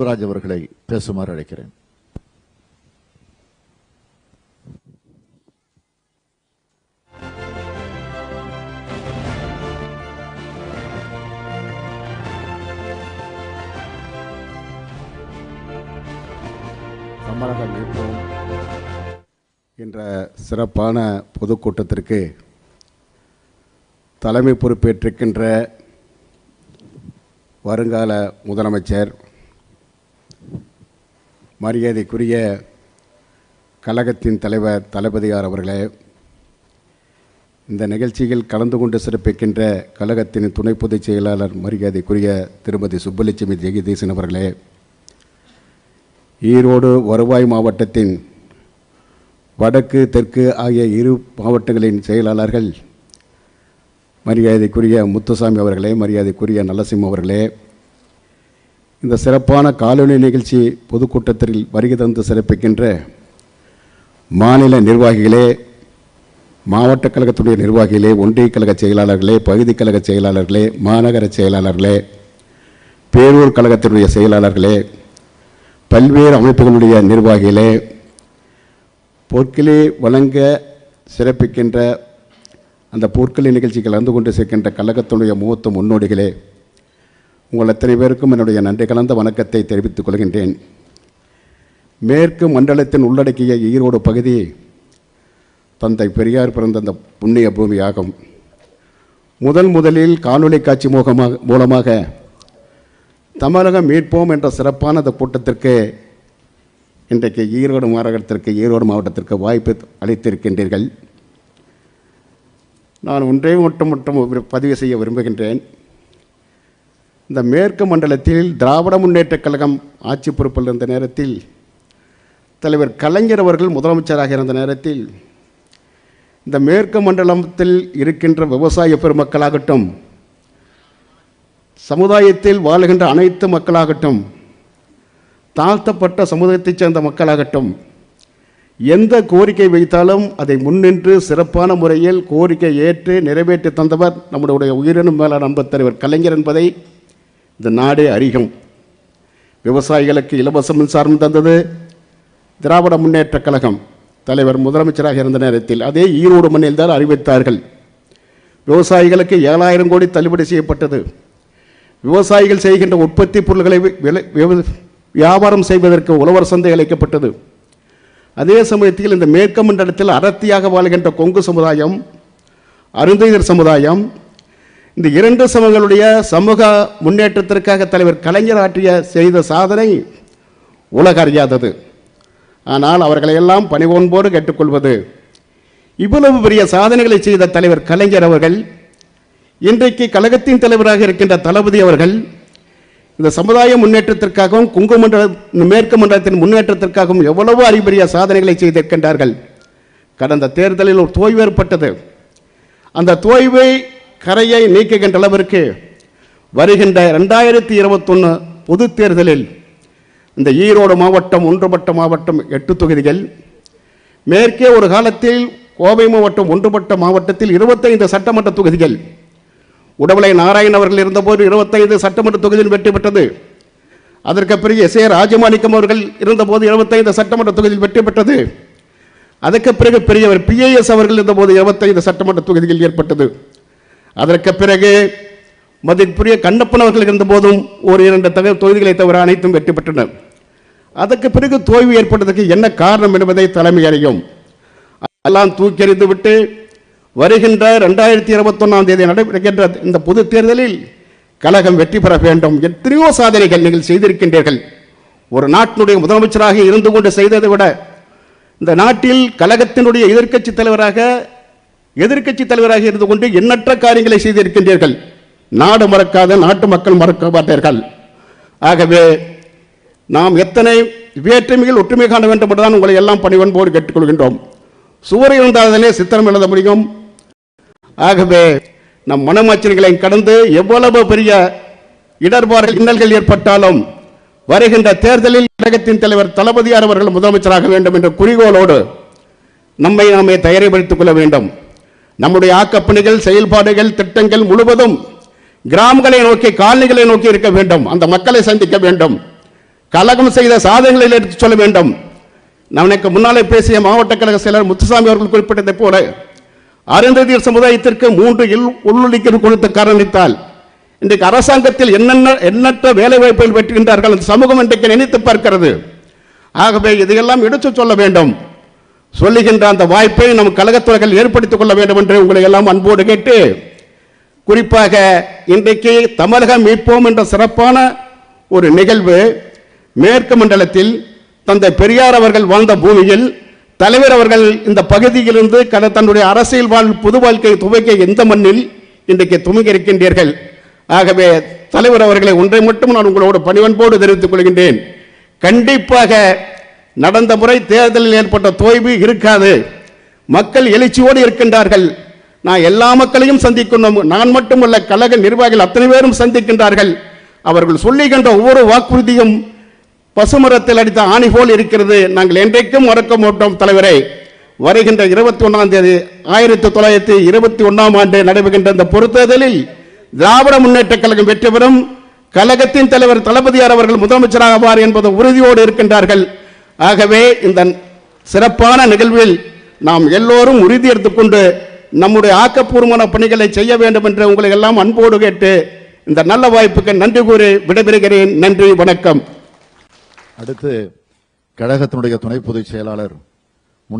சிவராஜ் அவர்களை பேசுமாறு அழைக்கிறேன். தமிழகம் மீட்போம் என்ற சிறப்பான பொதுக்கூட்டத்திற்கு தலைமை பொறுப்பேற்றிருக்கின்ற வருங்கால முதலமைச்சர் மரியாதைக்குரிய கழகத்தின் தலைவர் தளபதியார் அவர்களே இந்த நிகழ்ச்சியில் கலந்து கொண்டு சிறப்பிக்கின்ற கழகத்தின் துணை பொதுச் செயலாளர் மரியாதைக்குரிய திருமதி சுப்புலட்சுமி ஜெகதீசன் அவர்களே ஈரோடு வருவாய் மாவட்டத்தின் வடக்கு தெற்கு ஆகிய இரு மாவட்டங்களின் செயலாளர்கள் மரியாதைக்குரிய முத்துசாமி அவர்களே மரியாதைக்குரிய நல்லசிம் அவர்களே இந்த சிறப்பான காலொலி நிகழ்ச்சி பொதுக்கூட்டத்தில் வருகை தந்து சிறப்பிக்கின்ற மாநில நிர்வாகிகளே மாவட்ட கழகத்துடைய நிர்வாகிகளே ஒன்றிய கழக செயலாளர்களே பகுதி கழக செயலாளர்களே மாநகர செயலாளர்களே பேரூர் கழகத்தினுடைய செயலாளர்களே பல்வேறு அமைப்புகளுடைய நிர்வாகிகளே பொற்களே வழங்க சிறப்பிக்கின்ற அந்த பொற்களி நிகழ்ச்சி கலந்து கொண்டு சேர்க்கின்ற கழகத்தினுடைய மூத்த முன்னோடிகளே உங்கள் அத்தனை பேருக்கும் என்னுடைய நன்றி கலந்த வணக்கத்தை தெரிவித்துக் கொள்கின்றேன். மேற்கு மண்டலத்தின் உள்ளடக்கிய ஈரோடு பகுதி தந்தை பெரியார் பிறந்த அந்த புண்ணிய பூமியாகும். முதன் முதலில் காணொலி காட்சி முகமாக மூலமாக தமிழகம் மீட்போம் என்ற சிறப்பான அந்த கூட்டத்திற்கு இன்றைக்கு ஈரோடு மாநகரத்திற்கு ஈரோடு மாவட்டத்திற்கு வாய்ப்பு அளித்திருக்கின்றீர்கள். நான் ஒன்றே மட்டும் மட்டும் பதிவு செய்ய விரும்புகின்றேன். இந்த மேற்கு மண்டலத்தில் திராவிட முன்னேற்றக் கழகம் ஆட்சி பொறுப்பில் இருந்த நேரத்தில் தலைவர் கலைஞர் அவர்கள் முதலமைச்சராக இருந்த நேரத்தில் இந்த மேற்கு மண்டலத்தில் இருக்கின்ற விவசாய பெருமக்களாகட்டும் சமுதாயத்தில் வாழுகின்ற அனைத்து மக்களாகட்டும் தாழ்த்தப்பட்ட சமுதாயத்தைச் சேர்ந்த மக்களாகட்டும் எந்த கோரிக்கை வைத்தாலும் அதை முன்னின்று சிறப்பான முறையில் கோரிக்கை ஏற்று நிறைவேற்றி தந்தவர் நம்முடைய உயிரினும் மேலான அன்பு தலைவர் கலைஞர் என்பதை இந்த நாடே அறியும் விவசாயிகளுக்கு இலவச மின்சாரம் தந்தது திராவிட முன்னேற்றக் கழகம். தலைவர் முதலமைச்சராக இருந்த நேரத்தில் அதே ஈரோடு மண்ணில் தான் அறிவித்தார்கள். விவசாயிகளுக்கு ஏழாயிரம் கோடி தள்ளுபடி செய்யப்பட்டது. விவசாயிகள் செய்கின்ற உற்பத்தி பொருள்களை விலை விவ- வியாபாரம் செய்வதற்கு உழவர் சந்தை அளிக்கப்பட்டது. அதே சமயத்தில் இந்த மேற்கு மண்டலத்தில் அடர்த்தியாக வாழ்கின்ற கொங்கு சமுதாயம் அருந்தையர் சமுதாயம் இந்த இரண்டு சமூகங்களுடைய சமூக முன்னேற்றத்திற்காக தலைவர் கலைஞர் ஆற்றிய செய்த சாதனை உலக அறியாதது ஆனால் அவர்களையெல்லாம் பணிவோன்போடு கேட்டுக்கொள்வது. இவ்வளவு பெரிய சாதனைகளை செய்த தலைவர் கலைஞர் அவர்கள் இன்றைக்கு கழகத்தின் தலைவராக இருக்கின்ற தளபதி அவர்கள் இந்த சமுதாய முன்னேற்றத்திற்காகவும் குங்கு மண்டல மேற்கு மண்டலத்தின் முன்னேற்றத்திற்காகவும் எவ்வளவோ அறிபெரிய சாதனைகளை செய்திருக்கின்றார்கள். கடந்த தேர்தலில் ஒரு தோய்வு ஏற்பட்டது. அந்த தோய்வை கரையை நீக்குகின்ற அளவிற்கு வருகின்ற ரெண்டாயிரத்தி இருபத்தொன்று பொது தேர்தலில் இந்த ஈரோடு மாவட்டம் ஒன்றுபட்ட மாவட்டம் எட்டு தொகுதிகள் மேற்கே ஒரு காலத்தில் கோவை மாவட்டம் ஒன்றுபட்ட மாவட்டத்தில் இருபத்தைந்து சட்டமன்ற தொகுதிகள் உடவளை நாராயண் அவர்கள் இருந்தபோது இருபத்தைந்து சட்டமன்ற தொகுதியில் வெற்றி பெற்றது. அதற்கு பிறகு எஸ் ஏ ராஜமாணிக்கம் அவர்கள் இருந்தபோது இருபத்தைந்து சட்டமன்ற தொகுதியில் வெற்றி பெற்றது. அதற்கு பிறகு பெரியவர் பிஏஎஸ் அவர்கள் இருந்தபோது இருபத்தைந்து சட்டமன்ற தொகுதியில் ஏற்பட்டது. அதற்கு பிறகு மதிப்புரிய கண்ணப்பன் அவர்கள் இருந்தபோதும் ஒரு இரண்டு தகவல் தொகுதிகளை தவிர அனைத்தும் வெற்றி பெற்றனர் அதற்கு பிறகு தோல்வி ஏற்பட்டதற்கு என்ன காரணம் என்பதை தலைமை அறியும். எல்லாம் தூக்கி விட்டு வருகின்ற ரெண்டாயிரத்தி இருபத்தொன்னாம் தேதி நடைபெறுகின்ற இந்த பொது தேர்தலில் கழகம் வெற்றி பெற வேண்டும். எத்தனையோ சாதனைகள் நீங்கள் செய்திருக்கின்றீர்கள். ஒரு நாட்டினுடைய முதலமைச்சராக இருந்து கொண்டு செய்ததை விட இந்த நாட்டில் கழகத்தினுடைய எதிர்க்கட்சி தலைவராக எதிர்க்கட்சி தலைவராக இருந்து கொண்டு எண்ணற்ற காரியங்களை செய்திருக்கின்றீர்கள். நாடு மறக்காத நாட்டு மக்கள் மறக்க மாட்டார்கள் ஆகவே நாம் எத்தனை வேற்றுமைகள் ஒற்றுமை காண வேண்டும் என்றுதான் உங்களை எல்லாம் பணிவன்போடு கேட்டுக்கொள்கின்றோம். சுவர் இருந்தாலே சித்திரம் எழுத முடியும். ஆகவே நம் மனமாச்சல்களை கடந்து எவ்வளவு பெரிய இடர்பாடுகள் இன்னல்கள் ஏற்பட்டாலும் வருகின்ற தேர்தலில் கழகத்தின் தலைவர் தளபதியார் அவர்கள் முதலமைச்சராக வேண்டும் என்ற குறிக்கோளோடு நம்மை நாமே தயாரிப்படுத்திக் கொள்ள வேண்டும். நம்முடைய ஆக்கப்பணிகள் செயல்பாடுகள் திட்டங்கள் முழுவதும் கிராமங்களை நோக்கி காலனிகளை நோக்கி இருக்க வேண்டும். அந்த மக்களை சந்திக்க வேண்டும். கழகம் செய்த சாதனைகளை எடுத்து சொல்ல வேண்டும். நமக்கு முன்னாலே பேசிய மாவட்ட கழக செயலர் முத்துசாமி அவர்கள் குறிப்பிட்டதைப் போல அருந்ததியர் சமுதாயத்திற்கு மூன்று இல் உள்ளொலிக்கல் கொடுத்து காரணித்தால் இன்றைக்கு அரசாங்கத்தில் என்னென்ன எண்ணற்ற வேலைவாய்ப்புகள் பெற்றுகின்றார்கள் அந்த சமூகம் இன்றைக்கு நினைத்து பார்க்கிறது. ஆகவே இதையெல்லாம் எடுத்து சொல்ல வேண்டும். சொல்லுகின்ற அந்த வாய்ப்பை நம் கழகத்துறைகள் ஏற்படுத்திக் கொள்ள வேண்டும் என்று உங்களை எல்லாம் அன்போடு கேட்டு குறிப்பாக இன்றைக்கு தமிழகம் மீட்போம் என்ற சிறப்பான ஒரு நிகழ்வு மேற்கு மண்டலத்தில் தந்தை பெரியார் அவர்கள் வாழ்ந்த பூமியில் தலைவர் அவர்கள் இந்த பகுதியிலிருந்து கட தன்னுடைய அரசியல் வாழ் புது வாழ்க்கை துவைக்க எந்த மண்ணில் இன்றைக்கு துவங்கி இருக்கின்றீர்கள் ஆகவே தலைவர் அவர்களை ஒன்றை மட்டும் நான் உங்களோட பணிவன்போடு தெரிவித்துக் கொள்கின்றேன். கண்டிப்பாக நடந்த முறை தேர்தலில் ஏற்பட்ட தோய்வு இருக்காது. மக்கள் எழுச்சியோடு இருக்கின்றார்கள். நான் எல்லா மக்களையும் சந்திக்கணும். நான் மட்டுமல்ல கழக நிர்வாகிகள் அத்தனை பேரும் சந்திக்கின்றார்கள். அவர்கள் சொல்லுகின்ற ஒவ்வொரு வாக்குறுதியும் பசுமரத்தில் அடித்த ஆணி போல் இருக்கிறது. நாங்கள் என்றைக்கும் மறக்க மாட்டோம் தலைவரே. வருகின்ற இருபத்தி ஒன்றாம் தேதி ஆயிரத்தி தொள்ளாயிரத்தி இருபத்தி ஒன்றாம் ஆண்டு நடைபெறுகின்ற இந்த பொறுத்தேர்தலில் திராவிட முன்னேற்ற கழகம் வெற்றி பெறும். கழகத்தின் தலைவர் தளபதியார் அவர்கள் முதலமைச்சராக ஆவார் என்பது உறுதியோடு இருக்கின்றார்கள். ஆகவே இந்த சிறப்பான நிகழ்வில் நாம் எல்லோரும் உறுதி எடுத்துக்கொண்டு நம்முடைய ஆக்கப்பூர்வமான பணிகளை செய்ய வேண்டும் என்று உங்களை எல்லாம் அன்போடு கேட்டு இந்த நல்ல வாய்ப்புக்கு நன்றி கூறி விடைபெறுகிறேன். நன்றி வணக்கம். அடுத்து கழகத்தினுடைய துணை பொதுச் செயலாளர்